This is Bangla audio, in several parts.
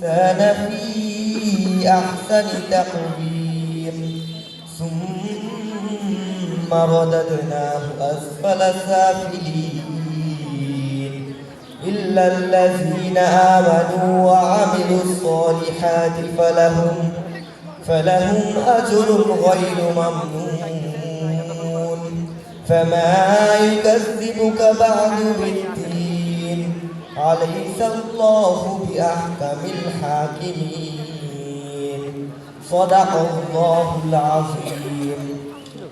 كان في أحسن تقويم ثم رددناه أسفل سافلين. إلا الذين آمنوا وعملوا الصالحات فلهم فلهم أجر غير ممنون. فما يكذبك بعد بالدين أليس الله بأحكم الحاكمين صدق الله العظيم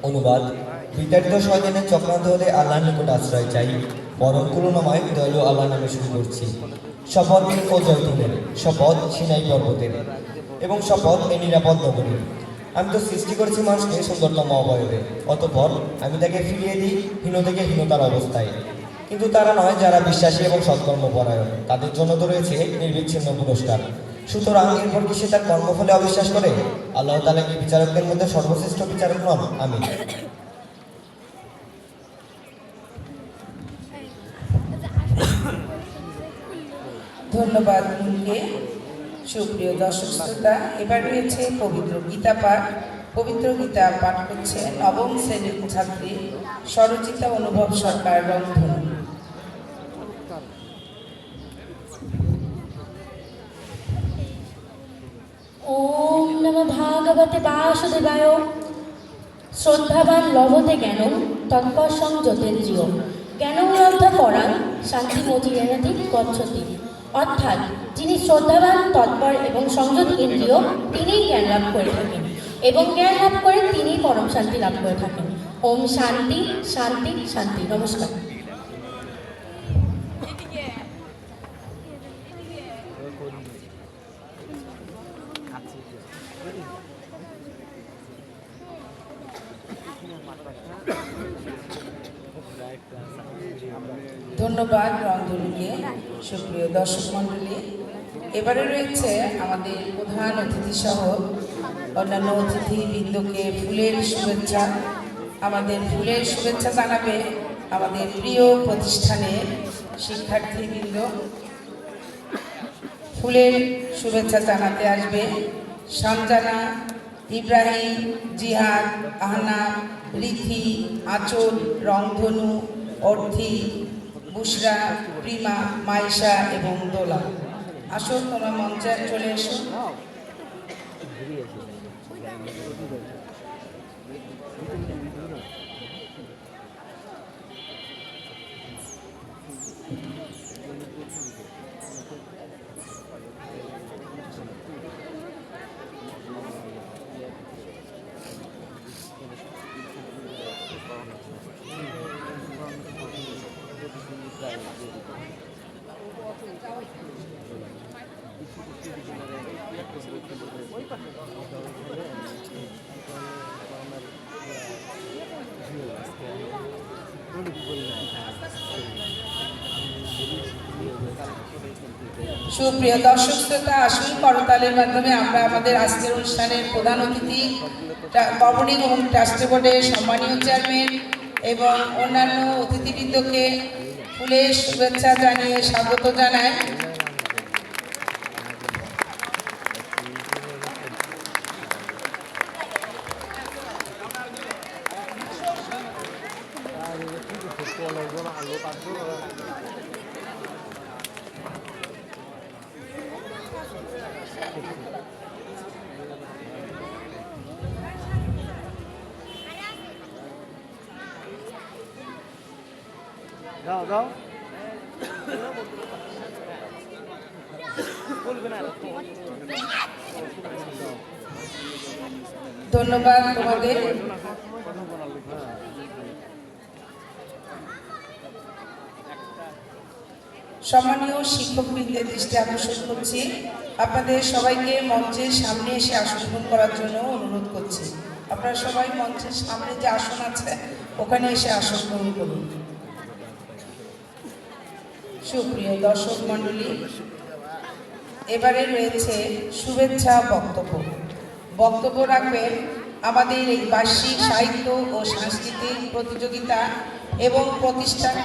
অনুবাদ বিতাড়িত শয়তানের চক্রান্ত হলে আল্লাহর নিকট আশ্রয় চাই পরম করুণাময় দয়ালু আল্লাহ নামে শুরু করছি শপথ ও জয়তুনের শপথ সিনাই পর্বতের এবং শপথ এই নিরাপদ নগরীর আমি তো সৃষ্টি করেছি মানুষকে সুন্দরতম অবয়বে অতপর আমি তাকে ফিরিয়ে দিই হীন থেকে হীনতার অবস্থায় কিন্তু তারা নয় যারা বিশ্বাসী এবং সৎকর্মপরায়ণ তাদের জন্য তো রয়েছে নির্বিচ্ছিন্ন পুরস্কার। সুতরাং এরপর কি সে তার কর্মফলে অবিশ্বাস করে? আল্লাহ তালা কি বিচারকদের মধ্যে সর্বশ্রেষ্ঠ বিচারক নন? আমি ধন্যবাদ মুনকে সুপ্রিয় দর্শক শ্রোতা, এবার রয়েছে পবিত্র গীতা পাঠ। পবিত্র গীতা পাঠ করছে নবম শ্রেণির ছাত্রী সরচিতা অনুভব সরকার রংধনু ওম নম ভাগবতে বাসুদেবায় শ্রদ্ধাবান লভতে জ্ঞান তৎপর সংযতেন্দ্রিয় জ্ঞান লব্ধ পরাণ শান্তি মতিরেণাতি গচ্ছতি অর্থাৎ, যিনি শ্রদ্ধাবান, তৎপর এবং সংযত ইন্দ্রিয়, তিনিই জ্ঞান লাভ করে থাকেন। এবং জ্ঞান লাভ করে তিনিই পরম শান্তি লাভ করে থাকেন। ওম শান্তি শান্তি শান্তি। নমস্কার ধন্যবাদ রংধনুকে সুপ্রিয় দর্শক মণ্ডলী, এবারে রয়েছে আমাদের প্রধান অতিথি সহ অন্যান্য অতিথিবৃন্দকে ফুলের শুভেচ্ছা। আমাদের ফুলের শুভেচ্ছা জানাবে আমাদের প্রিয় প্রতিষ্ঠানের শিক্ষার্থীবৃন্দ। ফুলের শুভেচ্ছা জানাতে আসবে সঞ্জানা ইব্রাহিম, জিহাদ আহনা রিথি, আচল, রংধনু, অর্থি বুসরা প্রিমা মাইশা এবং দোলা। আসো তোমরা মঞ্চে চলে এসো। সুপ্রিয় দর্শক শ্রোতা, আসুন করতালের মাধ্যমে আমরা আমাদের আজকের অনুষ্ঠানের প্রধান অতিথি গভর্নিং এবং ট্রাস্ট বোর্ডের সম্মানীয় চেয়ারম্যান এবং অন্যান্য অতিথিবৃন্দকে ফুলের শুভেচ্ছা জানিয়ে স্বাগত জানাই। দাও দাও ধন্যবাদ তোমাদের। সম্মানীয় শিক্ষকবৃন্দের দৃষ্টি আকর্ষণ করছি। আপনাদের সবাইকে মঞ্চের সামনে এসে আসন করার জন্য অনুরোধ করছি। আপনারা সবাই মঞ্চের সামনে যে আসন আছে, ওখানে এসে আসন গ্রহণ করুন। সুপ্রিয় দর্শক মণ্ডলী, এবারে রয়েছে শুভেচ্ছা বক্তব্য। বক্তব্য রাখবেন আমাদের এই বার্ষিক সাহিত্য ও সাংস্কৃতিক প্রতিযোগিতা এবং প্রতিষ্ঠান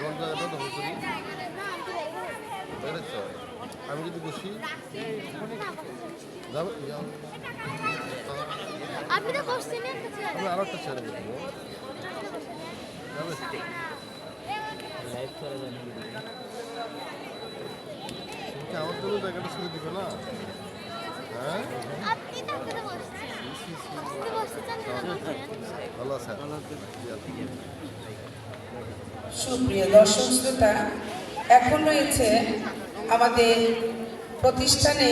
কোন জায়গাটা দখল করি বেড়েছ আমি যদি বসি। যাবে আপনি তো কোশ্চেনের কাছে আমি আরও একটা ছেড়ে দেবো যাবে তুমি কি আমার জন্য জায়গাটা ছেড়ে দিবে না? হ্যাঁ? আপনি তো করে বসছেন। ভালো সুপ্রিয় দর্শক শ্রোতা এখন রয়েছে আমাদের প্রতিষ্ঠানে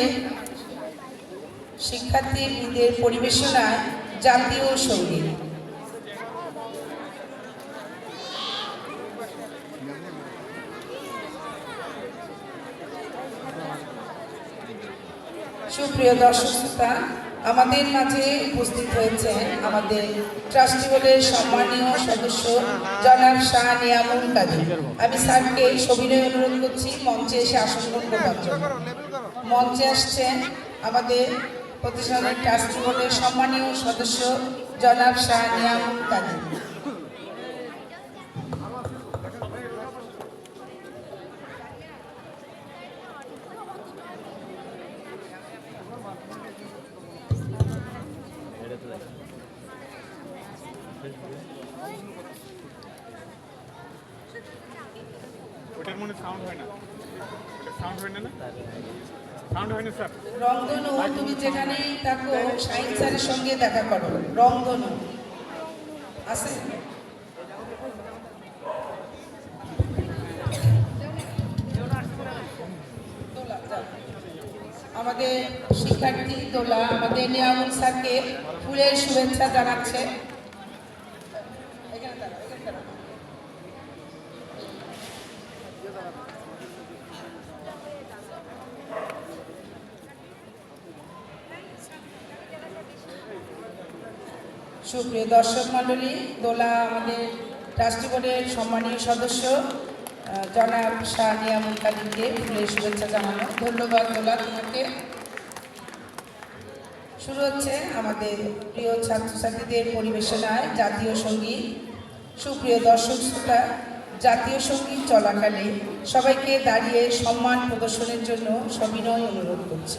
শিক্ষার্থীদের পরিবেশনায় জাতীয় সংগীত। সুপ্রিয় দর্শক শ্রোতা আমাদের মাঝে উপস্থিত হয়েছে আমাদের ট্রাস্টি বোর্ডের সম্মানীয় সদস্য জনাব শাহ নিয়ামুল কাজী আমি স্যারকে সবিনয় অনুরোধ করছি, মঞ্চে এসে আসন গ্রহণ করার জন্য। মঞ্চে আসছেন আমাদের প্রতিষ্ঠানের ট্রাস্টি বোর্ডের সম্মানীয় সদস্য জনাব শাহ নিয়ামুল কাদের। তুমি যেখানেই সঙ্গে দেখা করো। আছে? আমাদের শিক্ষার্থী দোলা, আমাদের নিয়ামুল স্যারকে ফুলের শুভেচ্ছা জানাচ্ছে। সুপ্রিয় দর্শক মণ্ডলী, দোলা আমাদের ট্রাস্টি বোর্ডের সম্মানীয় সদস্য জনাব শাহ নিয়ামুল কাদিরকে ফুলের শুভেচ্ছা জানানো। ধন্যবাদ দোলা তোমাকে। শুরু হচ্ছে আমাদের প্রিয় ছাত্রছাত্রীদের পরিবেশনায় জাতীয় সংগীত। সুপ্রিয় দর্শক শ্রোতা, জাতীয় সংগীত চলাকালে সবাইকে দাঁড়িয়ে সম্মান প্রদর্শনের জন্য সবিনয় অনুরোধ করছি।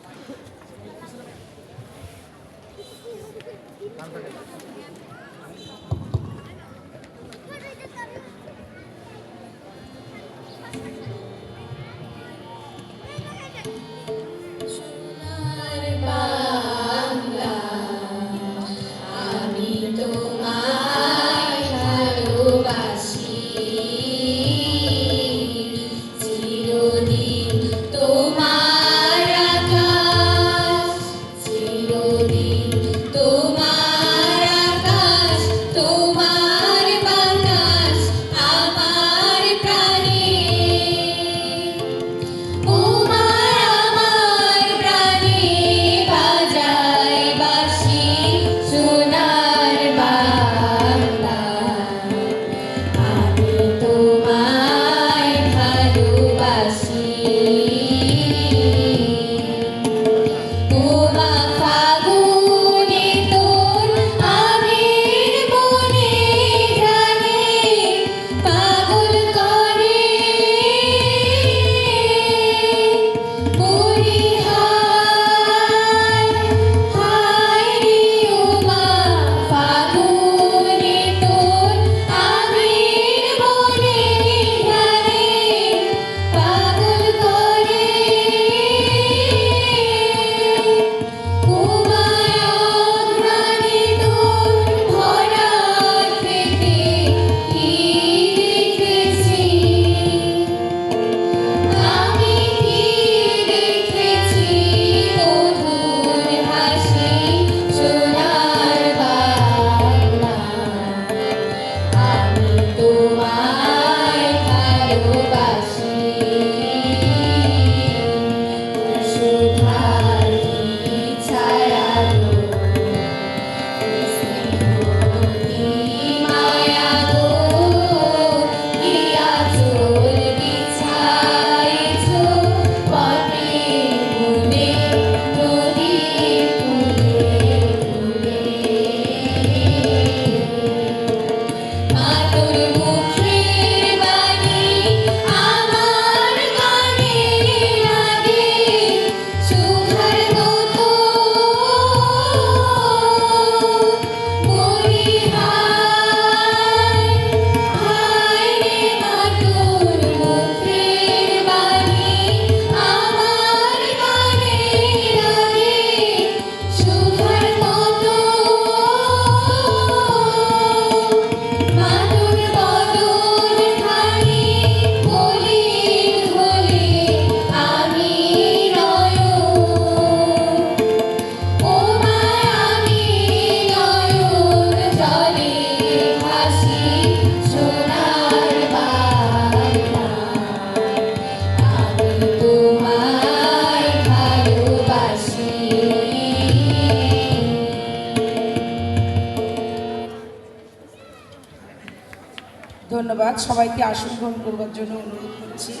ধন্যবাদ সবাইকে আসন গ্রহণ করবার জন্য অনুরোধ করছি।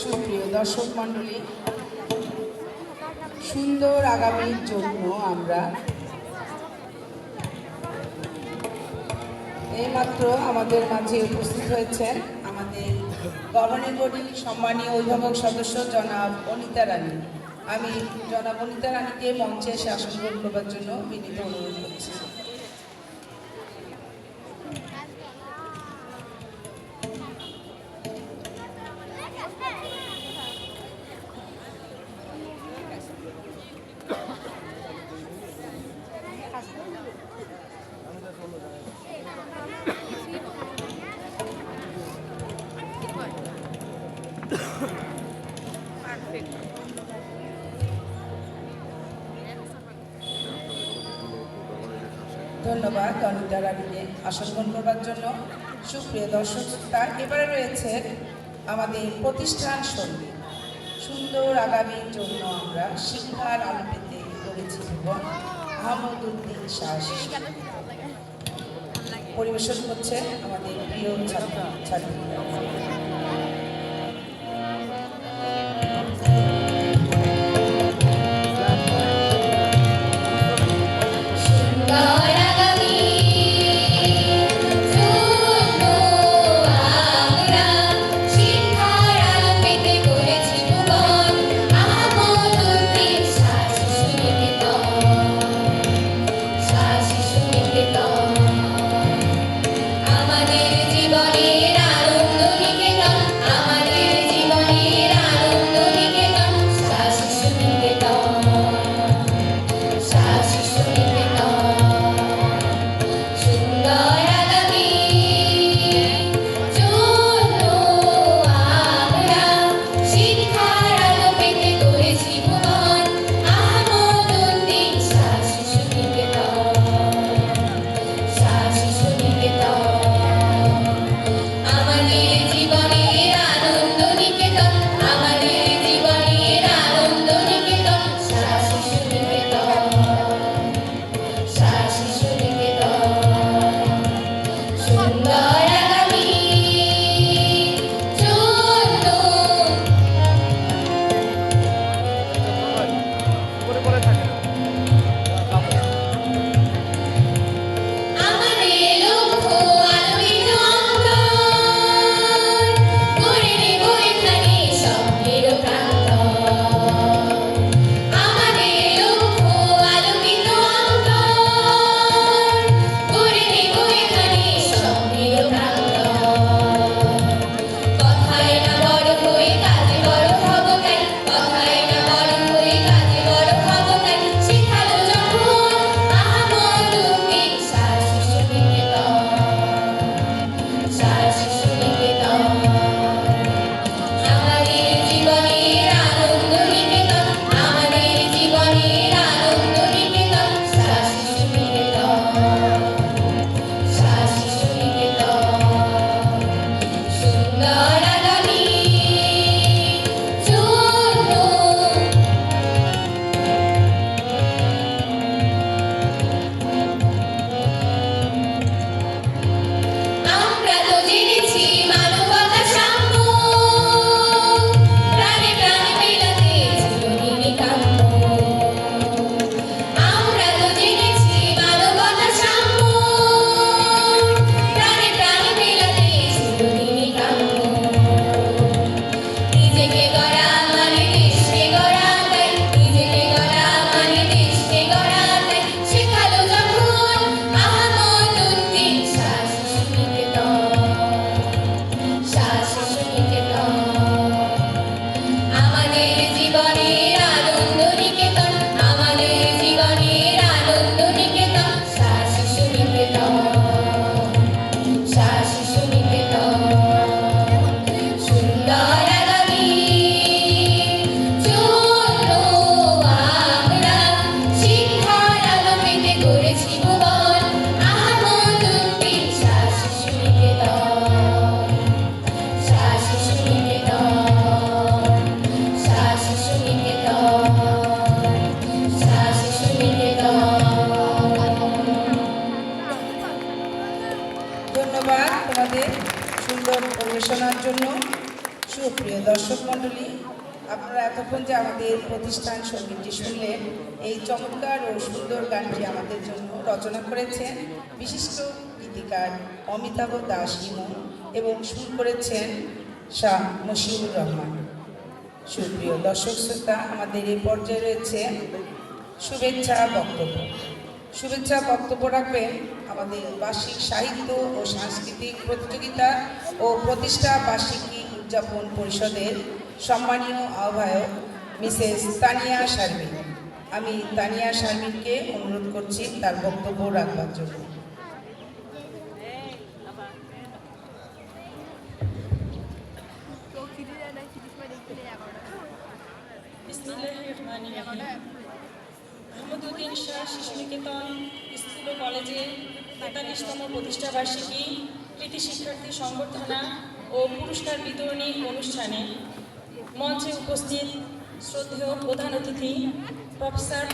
সুপ্রিয় দর্শক মণ্ডলী, সুন্দর আগামীর জন্য আমরা এইমাত্র আমাদের মাঝে উপস্থিত হয়েছেন আমাদের গভর্নিং বডির সম্মানীয় অভিভাবক সদস্য জনাব অনিতা রানী। আমি জনাব অনিতা রানীকে মঞ্চে এসে আসন গ্রহণ করবার জন্য বিনীত অনুরোধ করছি। ধন্যবাদ অনিতা রানীকে আসন করবার জন্য। সুপ্রিয় দর্শক শ্রোতা, এবারে রয়েছে আমাদের প্রতিষ্ঠান সঙ্গী। সুন্দর আগামীর জন্য আমরা শিক্ষার আলো পেতে করেছি জীবন আহমদুদ্দিন শাহ পরিবেশন করছে আমাদের প্রিয় ছাত্র ছাত্রীরা সুপ্রিয় দর্শক মণ্ডলী, আপনারা এতক্ষণ যে আমাদের প্রতিষ্ঠান সঙ্গীতটি শুনলেন, এই চমৎকার ও সুন্দর গানটি আমাদের জন্য রচনা করেছেন বিশিষ্ট গীতিকার অমিতাভ দাস ইমন এবং সুর করেছেন শাহ মশিউর রহমান। সুপ্রিয় দর্শক শ্রোতা, আমাদের এই পর্যায়ে রয়েছে শুভেচ্ছা বক্তব্য। শুভেচ্ছা বক্তব্য রাখবেন আমাদের বার্ষিক সাহিত্য ও সাংস্কৃতিক প্রতিযোগিতা ও প্রতিষ্ঠা বার্ষিকী উদযাপন পরিষদের সম্মানীয় আহ্বায়ক মিসেস তানিয়া শারমিন। আমি তানিয়া শারমিনকে অনুরোধ করছি তার বক্তব্য রাখবার জন্য। স্কুল ও কলেজে তেতাল্লিশতম প্রতিষ্ঠা বার্ষিকী কৃতি শিক্ষার্থী সংবর্ধনা ও পুরস্কার বিতরণী অনুষ্ঠানে মঞ্চে উপস্থিত শ্রদ্ধেয় প্রধান অতিথি প্রফেসর